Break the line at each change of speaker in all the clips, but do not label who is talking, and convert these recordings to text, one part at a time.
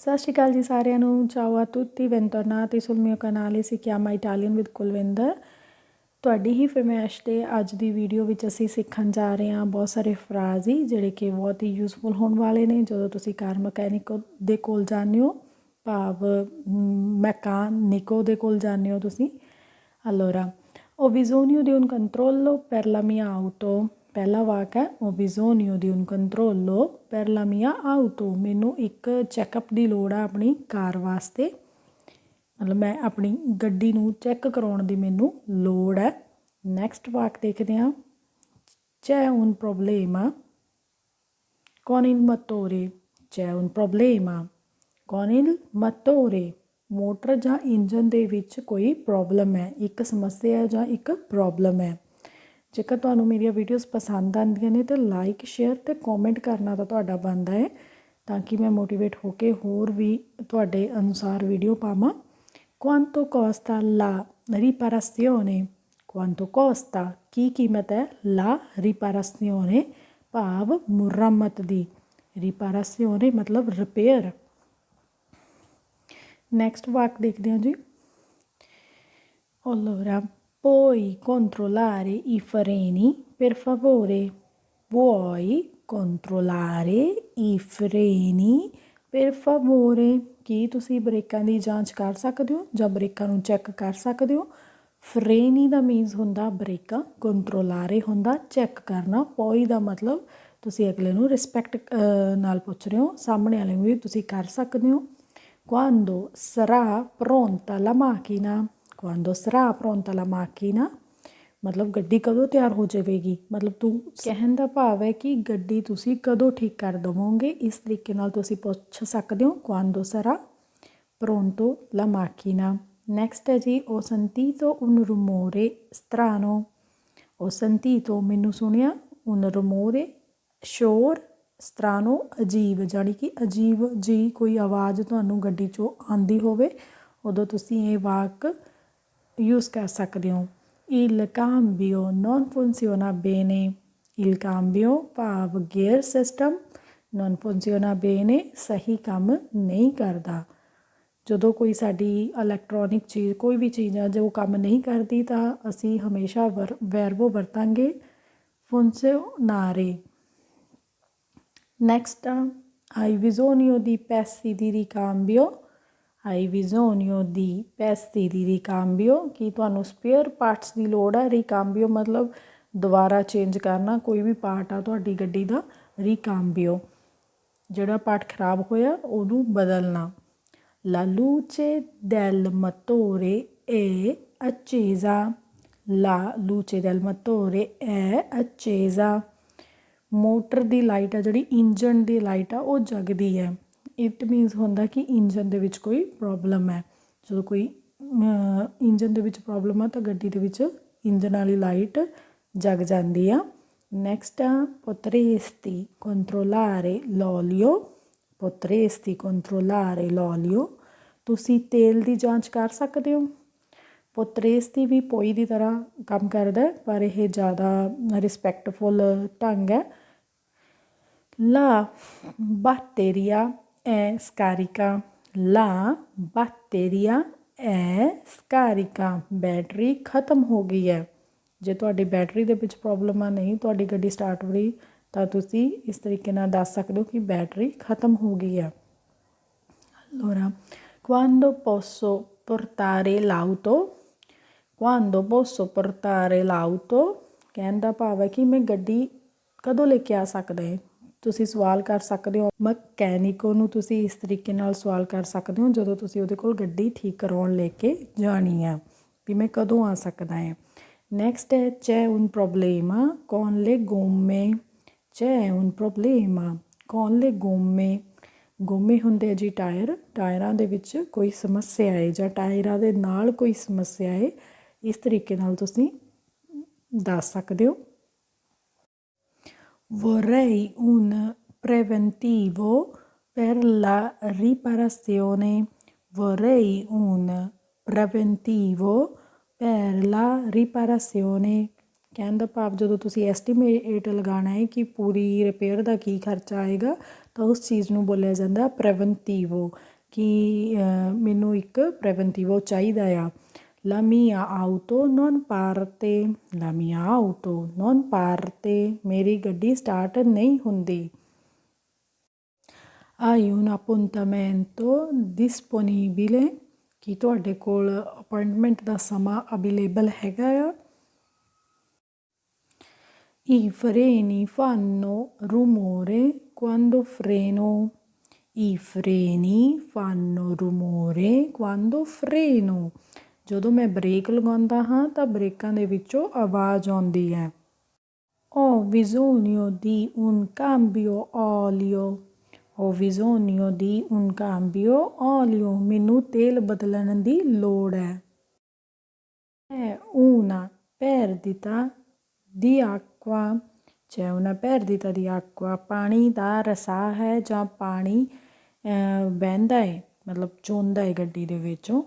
ਸਤਿ ਸ਼੍ਰੀ ਅਕਾਲ ਜੀ ਸਾਰਿਆਂ ਨੂੰ ਚਾਓ ਆ ਤੁੱਤੀ ਵੈਂਟਰਨਾਥ ਇਸ ਉਲਮਿਓ ਕਨਾਲ ਇਸ ਕਿਆਮਾ ਇਟਾਲੀਅਨ ਵਿਦ ਕੁਲਵਿੰਦਰ ਤੁਹਾਡੀ ਹੀ ਫਰਮਾਇਸ਼ ਤੇ ਅੱਜ ਦੀ ਵੀਡੀਓ ਵਿੱਚ ਅਸੀਂ ਸਿੱਖਣ ਜਾ ਰਹੇ ਹਾਂ ਬਹੁਤ ਸਾਰੇ ਫਰਾਜ਼ ਹੀ ਜਿਹੜੇ ਕਿ ਬਹੁਤ ਹੀ ਯੂਸਫੁਲ ਹੋਣ ਵਾਲੇ ਨੇ ਜਦੋਂ ਤੁਸੀਂ ਕਾਰ ਮਕੈਨਿਕ ਦੇ ਕੋਲ ਜਾਂਦੇ ਹੋ ਭਾਵ ਮਕੈਨਿਕੋ ਦੇ ਕੋਲ ਜਾਂਦੇ ਹੋ ਤੁਸੀਂ ਅਲੋਰਾ ਓ ਬਿਜ਼ੋਨਿਓ ਦੇ un controllo per la mia auto ਪਹਿਲਾ ਵਾਕ ਹੈ ਹੋ ਬਿਜ਼ੋਨੀਓ ਦੀ un controllo per la mia auto ਮੈਨੂੰ ਇੱਕ ਚੈੱਕਅਪ ਦੀ ਲੋੜ ਆ ਆਪਣੀ ਕਾਰ ਵਾਸਤੇ। ਮਤਲਬ ਮੈਂ ਆਪਣੀ ਗੱਡੀ ਨੂੰ ਚੈੱਕ ਕਰਾਉਣ ਦੀ ਮੈਨੂੰ ਲੋੜ ਹੈ। ਨੈਕਸਟ ਵਾਕ ਦੇਖਦੇ ਹਾਂ। c'è un problema con il motore c'è un problema con il motore motor ਜਾਂ ਇੰਜਨ ਦੇ ਵਿੱਚ ਕੋਈ ਪ੍ਰੋਬਲਮ ਹੈ? ਇੱਕ ਸਮੱਸਿਆ ਜਾਂ ਇੱਕ ਪ੍ਰੋਬਲਮ ਹੈ। ਜੇਕਰ ਤੁਹਾਨੂੰ ਮੇਰੀਆਂ ਵੀਡੀਓਜ਼ ਪਸੰਦ ਆਉਂਦੀਆਂ ਨੇ ਤਾਂ ਲਾਈਕ ਸ਼ੇਅਰ ਤੇ ਕਮੈਂਟ ਕਰਨਾ ਤਾਂ ਤੁਹਾਡਾ ਬਣਦਾ ਹੈ, ਤਾਂ ਕਿ ਮੈਂ ਮੋਟੀਵੇਟ ਹੋ ਕੇ ਹੋਰ ਵੀ ਤੁਹਾਡੇ ਅਨੁਸਾਰ ਵੀਡੀਓ ਪਾਵਾਂ। Quanto costa la riparazione? Quanto costa? ਕੀ ਕੀਮਤ ਹੈ? La riparazione, ਭਾਵ ਮੁਰੰਮਤ ਦੀ। Riparazione ਮਤਲਬ ਰਿਪੇਅਰ ਨੈਕਸਟ ਵਾਕ ਦੇਖਦੇ ਹਾਂ ਜੀ। Allora puoi controllare i freni, per favore. Vuoi controllare i freni, per favore. ਕੀ ਤੁਸੀਂ ਬ੍ਰੇਕਾਂ ਦੀ ਜਾਂਚ ਕਰ ਸਕਦੇ ਹੋ ਜਾਂ ਬ੍ਰੇਕਾਂ ਨੂੰ ਚੈੱਕ ਕਰ ਸਕਦੇ ਹੋ ਫਰੇਨੀ ਦਾ ਮੀਨਸ ਹੁੰਦਾ ਬ੍ਰੇਕਾਂ ਕੰਟਰੋਲਾਰੇ ਹੁੰਦਾ ਚੈੱਕ ਕਰਨਾ ਪੋਈ ਦਾ ਮਤਲਬ ਤੁਸੀਂ ਅਗਲੇ ਨੂੰ ਰਿਸਪੈਕਟ ਨਾਲ ਪੁੱਛ ਰਹੇ ਹੋ ਸਾਹਮਣੇ ਵਾਲੇ ਨੂੰ ਵੀ ਤੁਸੀਂ ਕਰ ਸਕਦੇ ਹੋ quando sarà pronta la macchina quando sarà pronta la macchina ਮਤਲਬ ਗੱਡੀ ਕਦੋਂ ਤਿਆਰ ਹੋ ਜਾਵੇਗੀ ਮਤਲਬ ਤੂੰ ਕਹਿਣ ਦਾ ਭਾਵ ਹੈ ਕਿ ਗੱਡੀ ਤੁਸੀਂ ਕਦੋਂ ਠੀਕ ਕਰ ਦਵੋਗੇ ਇਸ ਤਰੀਕੇ ਨਾਲ ਤੁਸੀਂ ਪੁੱਛ ਸਕਦੇ ਹੋ quando sarà pronto la macchina next ਹੈ ਜੀ ho sentito un rumore strano. Ho sentito ਮੈਨੂੰ ਸੁਣਿਆ un rumore ਸ਼ੋਰ ਸਤਰਾਨੋ ਅਜੀਬ ਜਾਨੀ ਕਿ ਅਜੀਬ ਜੀ ਕੋਈ ਆਵਾਜ਼ ਤੁਹਾਨੂੰ ਗੱਡੀ 'ਚੋਂ ਆਂਦੀ ਹੋਵੇ ਉਦੋਂ ਤੁਸੀਂ ਇਹ ਵਾਕ ਯੂਜ਼ ਕਰ ਸਕਦੇ ਹੋ ਇਲ ਕਾਂਬਿਓ ਨਾਨ ਫੰਕਸੀਓਨਾ ਬੇਨੇ ਇਲ ਕਾਂਬਿਓ ਭਾਵ ਗੇਅਰ ਸਿਸਟਮ ਨਾਨ ਫੰਕਸੀਓਨਾ ਬੇਨੇ ਸਹੀ ਕੰਮ ਨਹੀਂ ਕਰਦਾ ਜਦੋਂ ਕੋਈ ਸਾਡੀ ਇਲੈਕਟ੍ਰੋਨਿਕ ਚੀਜ਼ ਕੋਈ ਵੀ ਚੀਜ਼ ਆ ਜੋ ਕੰਮ ਨਹੀਂ ਕਰਦੀ ਤਾਂ ਅਸੀਂ ਹਮੇਸ਼ਾ ਵਰਬੋ ਵਰਤਾਂਗੇ ਫੁੰਸੀਓਨਾਰੇ ਨੈਕਸਟ ਆ ਆਈ ਵਿਜ਼ੋਨੀਓ ਦੀ ਪੈਸੀ ਦੀ ਰਿਕਾਂਬਿਓ bisogno di pezzi di ricambio ਕਿ ਤੁਹਾਨੂੰ ਸਪੇਅਰ ਪਾਰਟਸ ਦੀ ਲੋੜ ਹੈ ਰੀਕਾਂਬੀਓ ਮਤਲਬ ਦੁਬਾਰਾ ਚੇਂਜ ਕਰਨਾ, ਕੋਈ ਵੀ ਪਾਰਟ ਆ ਤੁਹਾਡੀ ਗੱਡੀ ਦਾ ਰੀਕਾਂਬੀਓ ਜਿਹੜਾ ਪਾਰਟ ਖਰਾਬ ਹੋਇਆ, ਉਹਨੂੰ ਬਦਲਣਾ। ਲਾ ਲੂਚੇ ਦੈਲ ਮਤੋਰੇ ਏ ਅਚੇਜ਼ਾ ਲਾ ਲੂਚੇ ਦੈਲ ਮਤੋਰੇ ਏ ਅਚੇਜ਼ਾ ਮੋਟਰ ਦੀ ਲਾਈਟ ਆ, ਜਿਹੜੀ ਇੰਜਨ ਦੀ ਲਾਈਟ ਆ, ਉਹ ਜਗਦੀ ਹੈ। ਇਟ ਮੀਨਸ ਹੁੰਦਾ ਕਿ ਇੰਜਨ ਦੇ ਵਿੱਚ ਕੋਈ ਪ੍ਰੋਬਲਮ ਹੈ। ਜਦੋਂ ਕੋਈ ਇੰਜਨ ਦੇ ਵਿੱਚ ਪ੍ਰੋਬਲਮ ਆ ਤਾਂ ਗੱਡੀ ਦੇ ਵਿੱਚ ਇੰਜਨ ਵਾਲੀ ਲਾਈਟ ਜਗ ਜਾਂਦੀ ਆ। ਨੈਕਸਟ ਆ potresti controllare l'olio potresti controllare l'olio ਤੁਸੀਂ ਤੇਲ ਦੀ ਜਾਂਚ ਕਰ ਸਕਦੇ ਹੋ। potresti ਵੀ ਪੋਈ ਦੀ ਤਰ੍ਹਾਂ ਕੰਮ ਕਰਦਾ ਪਰ ਇਹ ਜ਼ਿਆਦਾ ਰਿਸਪੈਕਟਫੁਲ ਢੰਗ ਹੈ। La batteria è scarica. La batteria è scarica. Battery ਖਤਮ ਹੋ ਗਈ ਹੈ ਜੇ ਤੁਹਾਡੀ ਬੈਟਰੀ ਦੇ ਵਿੱਚ ਪ੍ਰੋਬਲਮ ਆ ਨਹੀਂ, ਤੁਹਾਡੀ ਗੱਡੀ ਸਟਾਰਟ ਹੋ ਰਹੀ ਤਾਂ ਤੁਸੀਂ ਇਸ ਤਰੀਕੇ ਨਾਲ ਦੱਸ ਸਕਦੇ ਹੋ ਕਿ ਬੈਟਰੀ ਖਤਮ ਹੋ ਗਈ ਹੈ allora, quando posso portare l'auto quando posso portare l'auto ਕਹਿਣ ਦਾ ਭਾਵ ਹੈ ਕਿ ਮੈਂ ਗੱਡੀ ਕਦੋਂ ਲੈ ਕੇ ਆ ਸਕਦਾ ਹੈ ਤੁਸੀਂ ਸਵਾਲ ਕਰ ਸਕਦੇ ਹੋ, ਮਕੈਨਿਕੋ ਨੂੰ ਤੁਸੀਂ ਇਸ ਤਰੀਕੇ ਨਾਲ ਸਵਾਲ ਕਰ ਸਕਦੇ ਹੋ, ਜਦੋਂ ਤੁਸੀਂ ਉਹਦੇ ਕੋਲ ਗੱਡੀ ਠੀਕ ਕਰਾਉਣ ਲੈ ਕੇ ਜਾਣੀ ਆ, ਵੀ ਮੈਂ ਕਦੋਂ ਆ ਸਕਦਾ ਹੈ। ਨੈਕਸਟ ਹੈ c'è un problema ਕੌਣ le ਗੋਮੇ? ਚੈ un problema con le gomme ਗੋਮੇ ਹੁੰਦੇ ਜੀ ਟਾਇਰ, ਟਾਇਰਾਂ ਦੇ ਵਿੱਚ ਕੋਈ ਸਮੱਸਿਆ ਹੈ ਜਾਂ ਟਾਇਰਾਂ ਦੇ ਨਾਲ ਕੋਈ ਸਮੱਸਿਆ ਹੈ, ਇਸ ਤਰੀਕੇ ਨਾਲ ਤੁਸੀਂ ਦੱਸ ਸਕਦੇ ਹੋ। Vorrei un preventivo per la riparazione. Vorrei un preventivo per la riparazione. ਕਹਿਣ ਦਾ ਭਾਵ ਜਦੋਂ ਤੁਸੀਂ ਐਸਟੀਮੇਟ ਲਗਾਉਣਾ ਹੈ ਕਿ ਪੂਰੀ ਰਿਪੇਅਰ ਦਾ ਕੀ ਖਰਚਾ ਆਏਗਾ ਤਾਂ ਤਾਂ ਉਸ ਚੀਜ਼ ਨੂੰ ਬੋਲਿਆ ਜਾਂਦਾ ਪ੍ਰੈਵੈਂਟਿਵੋ ਕਿ ਅ, ਮੈਨੂੰ ਇੱਕ ਪ੍ਰੈਵੈਂਟਿਵੋ ਚਾਹੀਦਾ ਆ La mia auto non parte La mia auto non parte ਮੇਰੀ ਗੱਡੀ ਸਟਾਰਟ ਨਹੀਂ ਹੁੰਦੀ Hai un appuntamento disponibile ਕੀ ਤੁਹਾਡੇ ਕੋਲ ਅਪਾਇੰਟਮੈਂਟ ਦਾ ਸਮਾਂ ਅਵੇਲੇਬਲ ਹੈਗਾ ਆ I freni fanno rumore quando freno. I freni fanno rumore quando freno. ਜਦੋਂ ਮੈਂ ਬ੍ਰੇਕ ਲਗਾਉਂਦਾ ਹਾਂ ਤਾਂ ਬ੍ਰੇਕਾਂ ਦੇ ਵਿੱਚੋਂ ਆਵਾਜ਼ ਆਉਂਦੀ ਹੈ ਓ ਵਿਜ਼ੋਨਿਓ ਦੀ ਉਨ ਕਾਂਬਿਓ ਓਲਿਓ ਓ ਵਿਜ਼ੋਨਿਓ ਦੀ ਉਨ ਕਾਂਬਿਓ ਓਲਿਓ ਮੈਨੂੰ ਤੇਲ ਬਦਲਣ ਦੀ ਲੋੜ ਹੈ è una perdita di acqua c'è una perdita di acqua ਪਾਣੀ ਦਾ ਰਸਾ ਹੈ ਜਾਂ ਪਾਣੀ ਵਹਿੰਦਾ ਹੈ ਮਤਲਬ ਚੋਂਦਾ ਹੈ ਗੱਡੀ ਦੇ ਵਿੱਚੋਂ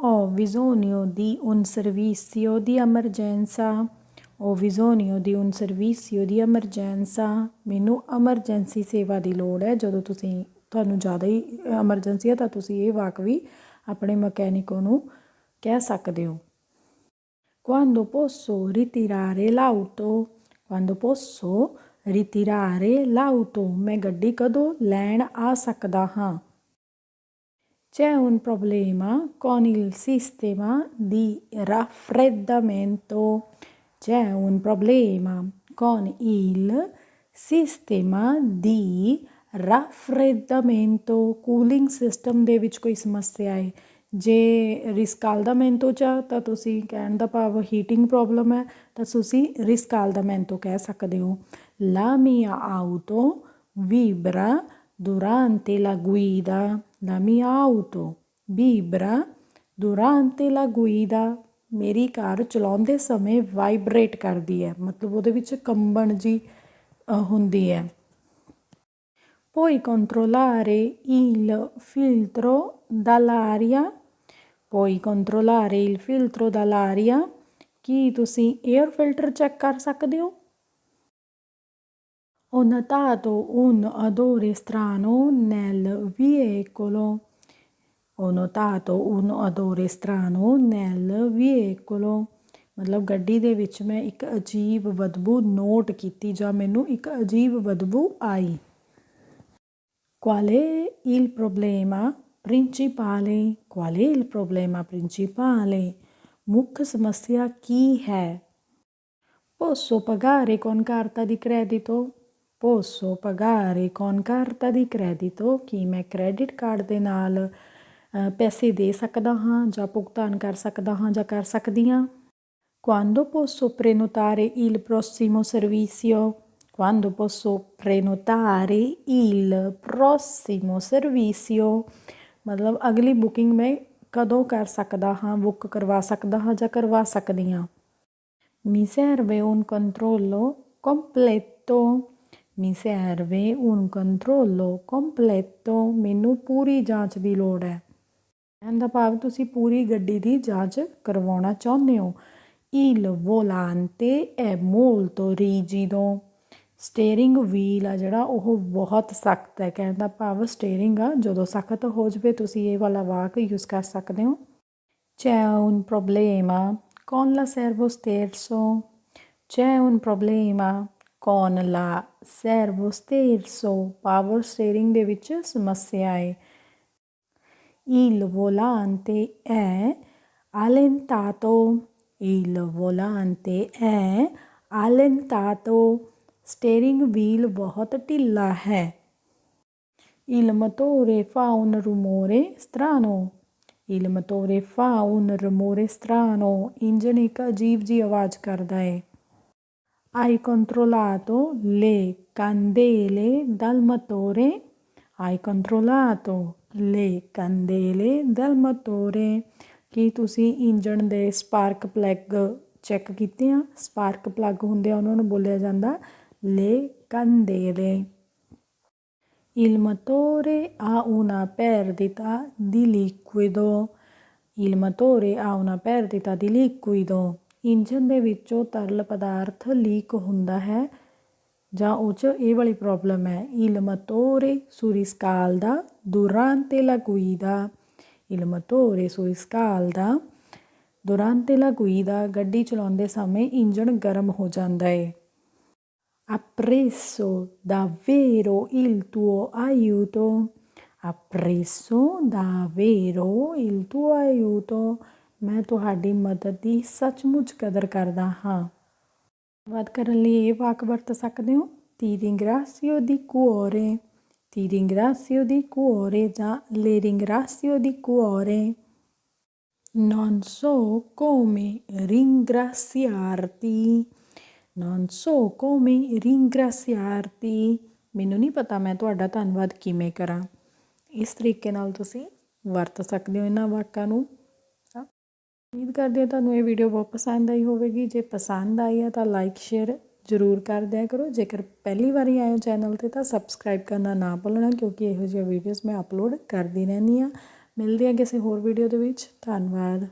Ho bisogno di un servizio di emergenza. Ho bisogno di un servizio di emergenza. ਮੈਨੂੰ ਐਮਰਜੈਂਸੀ ਸੇਵਾ ਦੀ ਲੋੜ ਹੈ ਜਦੋਂ ਤੁਸੀਂ ਤੁਹਾਨੂੰ ਜ਼ਿਆਦਾ ਹੀ ਐਮਰਜੈਂਸੀ ਹੈ ਤਾਂ ਤੁਸੀਂ ਇਹ ਵਾਕ ਵੀ ਆਪਣੇ ਮਕੈਨਿਕੋ ਨੂੰ ਕਹਿ ਸਕਦੇ ਹੋ Quando posso ritirare l'auto? Quando posso ritirare l'auto? ਮੈਂ ਗੱਡੀ ਕਦੋਂ ਲੈਣ ਆ ਸਕਦਾ ਹਾਂ C'è un problema con il sistema di raffreddamento. C'è un problema con il sistema di raffreddamento. Cooling system ਦੇ ਵਿੱਚ ਕੋਈ ਸਮੱਸਿਆ ਹੈ ਜੇ riscaldamento ਚ ਆ ਤਾਂ ਤੁਸੀਂ ਕਹਿਣ ਦਾ ਭਾਵ ਹੀਟਿੰਗ ਪ੍ਰੋਬਲਮ ਹੈ ਤਾਂ ਤੁਸੀਂ riscaldamento ਕਹਿ ਸਕਦੇ ਹੋ La mia auto vibra durante la guida. La mia auto vibra durante la guida. ਮੇਰੀ ਕਾਰ ਚਲਾਉਂਦੇ ਸਮੇਂ ਵਾਈਬ੍ਰੇਟ ਕਰਦੀ ਹੈ ਮਤਲਬ ਉਹਦੇ ਵਿੱਚ ਕੰਬਣ ਜੀ ਅ, ਹੁੰਦੀ ਹੈ Puoi controllare il filtro dall'aria? Puoi controllare il filtro dall'aria? ਕੀ ਤੁਸੀਂ 에ਅਰ ਫਿਲਟਰ ਚੈੱਕ ਕਰ ਸਕਦੇ ਹੋ Ho notato un odore strano nel veicolo. Ho notato un odore strano nel veicolo. ਮਤਲਬ ਗੱਡੀ ਦੇ ਵਿੱਚ ਮੈਂ ਇੱਕ ਅਜੀਬ ਬਦਬੂ ਨੋਟ ਕੀਤੀ ਜਾਂ ਮੈਨੂੰ ਇੱਕ ਅਜੀਬ ਬਦਬੂ ਆਈ Qual è il problema principale? Qual è il problema principale? ਮੁੱਖ ਸਮੱਸਿਆ ਕੀ ਹੈ Posso pagare con carta di credito? Posso pagare con carta di credito? ਕੀ ਮੈਂ ਕ੍ਰੈਡਿਟ ਕਾਰਡ ਦੇ ਨਾਲ ਅ, ਪੈਸੇ ਦੇ ਸਕਦਾ ਹਾਂ ਜਾਂ ਭੁਗਤਾਨ ਕਰ ਸਕਦਾ ਹਾਂ ਜਾਂ ਕਰ ਸਕਦੀ ਹਾਂ Quando posso prenotare il prossimo servizio? Quando posso prenotare il prossimo servizio? ਮਤਲਬ ਅਗਲੀ ਬੁਕਿੰਗ ਮੈਂ ਕਦੋਂ ਕਰ ਸਕਦਾ ਹਾਂ ਬੁੱਕ ਕਰਵਾ ਸਕਦਾ ਹਾਂ ਜਾਂ ਕਰਵਾ ਸਕਦੀ ਹਾਂ Mi serve un controllo completo. Mi serve un controllo completo. ਮੈਨੂੰ ਪੂਰੀ ਜਾਂਚ ਦੀ ਲੋੜ ਹੈ ਕਹਿਣ ਦਾ ਭਾਵ ਤੁਸੀਂ ਪੂਰੀ ਗੱਡੀ ਦੀ ਜਾਂਚ ਕਰਵਾਉਣਾ ਚਾਹੁੰਦੇ ਹੋ Il volante è molto rigido. Steering wheel ਆ ਜਿਹੜਾ ਉਹ ਬਹੁਤ ਸਖਤ ਹੈ ਕਹਿਣ ਦਾ ਭਾਵ ਸਟੀਅਰਿੰਗ ਆ ਜਦੋਂ ਸਖਤ ਹੋ ਜਵੇ ਤੁਸੀਂ ਇਹ ਵਾਲਾ ਵਾਕ ਯੂਜ਼ ਕਰ ਸਕਦੇ ਹੋ C'è un problema con la servosterzo. C'è un problema con la servosterzo. Power steering ਦੇ ਵਿੱਚ ਸਮੱਸਿਆ ਹੈ Il volante è allentato. Il volante è allentato. Steering wheel ਬਹੁਤ ਢਿੱਲਾ ਹੈ Il motore fa un rumore strano. Il motore fa un rumore strano. Engine ਇੱਕ ਅਜੀਬ ਜੀ ਆਵਾਜ਼ ਕਰਦਾ ਹੈ Hai controllato le candele dal motore? Hai controllato le candele dal motore? ਕੀ ਤੁਸੀਂ ਇੰਜਨ ਦੇ ਸਪਾਰਕ ਪਲੱਗ ਚੈੱਕ ਕੀਤੇ ਆ ਸਪਾਰਕ ਪਲੱਗ ਹੁੰਦੇ ਆ ਉਹਨਾਂ ਨੂੰ ਬੋਲਿਆ ਜਾਂਦਾ le candele Il motore ha una perdita di liquido. Il motore ha una perdita di liquido. Engine ਦੇ ਵਿੱਚੋਂ ਤਰਲ ਪਦਾਰਥ ਲੀਕ ਹੁੰਦਾ ਹੈ ਜਾਂ ਉਹ 'ਚ ਇਹ ਵਾਲੀ ਪ੍ਰੋਬਲਮ ਹੈ il motore si riscalda durante la guida il motore si riscalda durante la guida ਗੱਡੀ ਚਲਾਉਂਦੇ ਸਮੇਂ ਇੰਜਣ ਗਰਮ ਹੋ ਜਾਂਦਾ ਹੈ appresso davvero il tuo aiuto appresso davvero il tuo aiuto ਮੈਂ ਤੁਹਾਡੀ ਮਦਦ ਦੀ ਸੱਚਮੁੱਚ ਕਦਰ ਕਰਦਾ ਹਾਂ ਧੰਨਵਾਦ ਕਰਨ ਲਈ ਇਹ ਵਾਕ ਵਰਤ ਸਕਦੇ ਹੋ ti ringrazio di cuore ti ringrazio di cuore ਜਾਂ le ringrazio di cuore non so come ringraziarti non so come ringraziarti ਮੈਨੂੰ ਨਹੀਂ ਪਤਾ ਮੈਂ ਤੁਹਾਡਾ ਧੰਨਵਾਦ ਕਿਵੇਂ ਕਰਾਂ ਇਸ ਤਰੀਕੇ ਨਾਲ ਤੁਸੀਂ ਵਰਤ ਸਕਦੇ ਹੋ ਇਹਨਾਂ ਵਾਕਾਂ ਨੂੰ ਤਾਂ ਉਮੀਦ ਕਰਦੇ ਹਾਂ ਤੁਹਾਨੂੰ ਇਹ ਵੀਡੀਓ ਬਹੁਤ ਪਸੰਦ ਆਈ ਹੋਵੇਗੀ। ਜੇ ਪਸੰਦ ਆਈ ਹੈ ਤਾਂ ਲਾਈਕ ਸ਼ੇਅਰ ਜ਼ਰੂਰ ਕਰ ਦਿਆ ਕਰੋ। ਜੇਕਰ ਪਹਿਲੀ ਵਾਰੀ ਆਏ ਹੋ ਚੈਨਲ ਤੇ ਤਾਂ ਸਬਸਕ੍ਰਾਈਬ ਕਰਨਾ ਨਾ ਭੁੱਲਣਾ ਕਿਉਂਕਿ ਇਹੋ ਜਿਹੀਆਂ ਵੀਡੀਓਜ਼ ਮੈਂ ਅਪਲੋਡ ਕਰਦੀ ਰਹਿੰਦੀ ਹਾਂ। ਮਿਲਦੇ ਹਾਂ ਕਿਸੇ ਹੋਰ ਵੀਡੀਓ ਦੇ ਵਿੱਚ। ਧੰਨਵਾਦ।